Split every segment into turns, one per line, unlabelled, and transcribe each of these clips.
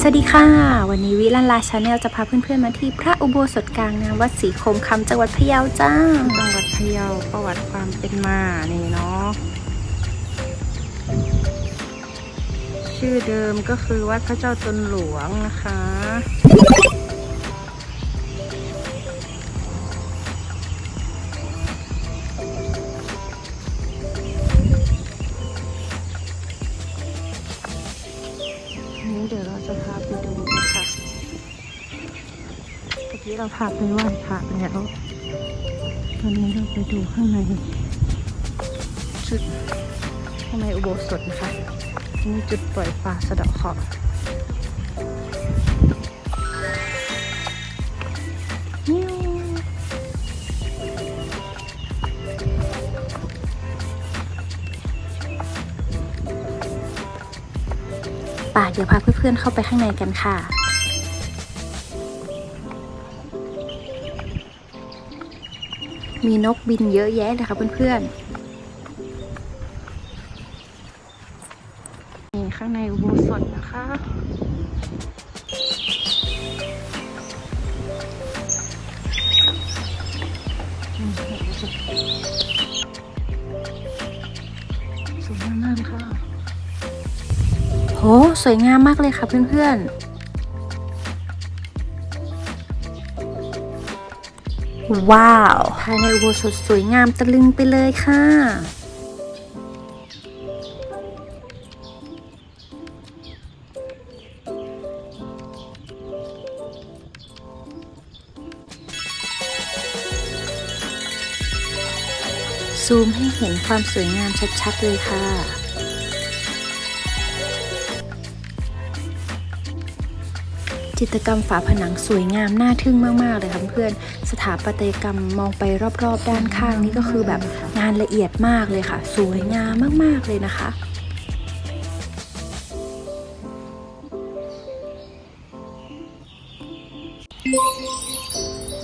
สวัสดีค่ะ วันนี้วิลันลาชาแนลจะพาเพื่อนๆมาที่พระอุโบสถกลางน้ำวัดศรีคมคำจังหวัดพะเยาจ้า
จังหวัดพะเยาประวัติความเป็นมานี่เนาะชื่อเดิมก็คือวัดพระเจ้าตนหลวงนะคะ นี้เดี๋ยวเราจะพาไปดูนะคะเมื่อกี้เราพาไปไหว้พระแล้ว ตอนนี้เราไปดูข้างในจุดข้างในอุโบสถนะคะนี่จุดปล่อยปลาสะเดาะเคราะห์
ป่าเดี๋ยวพาเพื่อนๆเข้าไปข้างในกันค่ะ มีนกบินเยอะแยะเลยค่ะเพื่อนๆ
นี่ข้างในอุโบสถนะคะสวยมากค่ะ
โหสวยงามมากเลยค่ะเพื่อนๆ ว้าว ภายในอุโบสถสวยงามตะลึงไปเลยค่ะซูมให้เห็นความสวยงามชัดๆเลยค่ะ จิตรกรรมฝาผนังสวยงามน่าทึ่งมาก ๆ เลยค่ะเพื่อนสถาปัตยกรรมมองไปรอบ ๆ ด้านข้างนี่ก็คือแบบงานละเอียดมากเลยค่ะ สวยงามมาก ๆ เลยนะคะ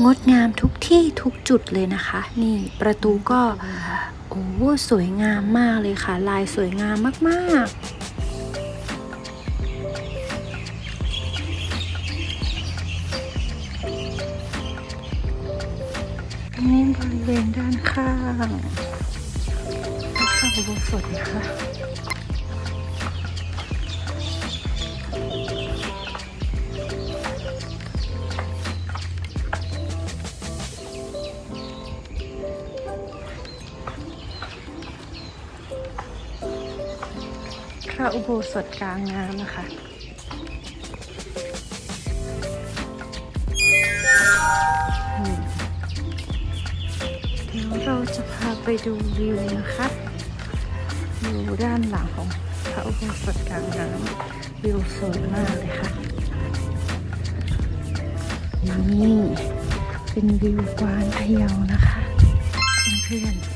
งดงามทุกที่ทุกจุดเลยนะคะ นี่ประตูก็ โอ้สวยงามมากเลยค่ะ ลายสวยงามมาก
อั นนี้บริเวณด้านข้างพระข้าอุโบสถนะคะพระอุโบสถกลางน้ำนะคะ ไปดูวิวนะคะอยู่ด้านหลังของพระอุโบสถกลางน้ำวิวสวยมากเลยค่ะ นี่เป็นวิวกวานพะเยานะคะเพื่อน
ๆ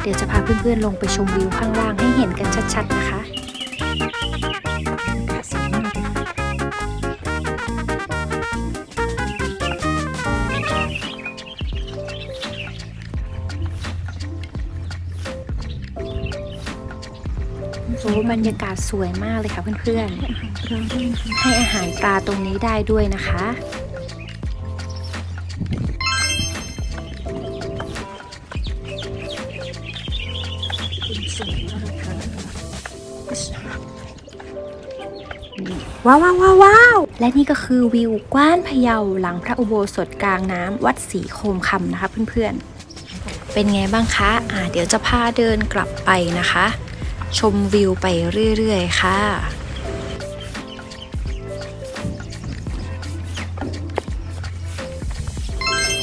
เดี๋ยวจะพาเพื่อนๆลงไปชมวิวข้างล่างให้เห็นกันชัดๆนะคะ โอ้บรรยากาศสวยมากเลยค่ะเพื่อนๆ ให้อาหารปลาตรงนี้ได้ด้วยนะคะ
ว้า
วว้าวว้าวว้าวและนี่ก็คือวิวกว้านพะเยาหลังพระอุโบสถกลางน้ำวัดศรีโคมคำนะคะเพื่อนๆ เป็นไงบ้างคะ อ่า เดี๋ยวจะพาเดินกลับไปนะคะ ชมวิวไปเรื่อย ๆ ค่ะ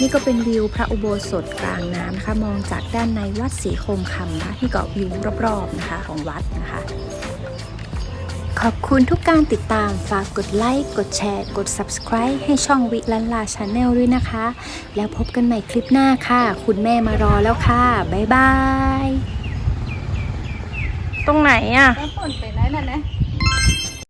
นี่ก็เป็นวิวพระอุโบสถกลางน้ำนะคะ มองจากด้านในวัดศรีโคมคำนะที่เกาะวิวรอบๆนะคะของวัดนะคะ ขอบคุณทุกการติดตามฝากกดไลค์กดแชร์ กด subscribe ให้ช่องวิลันลาชาแนลด้วยนะคะ แล้วพบกันใหม่คลิปหน้าค่ะ คุณแม่มารอแล้วค่ะ บ๊ายบาย
ตรงไหนอะ
แล้วฝนไปไหนนั่นนะ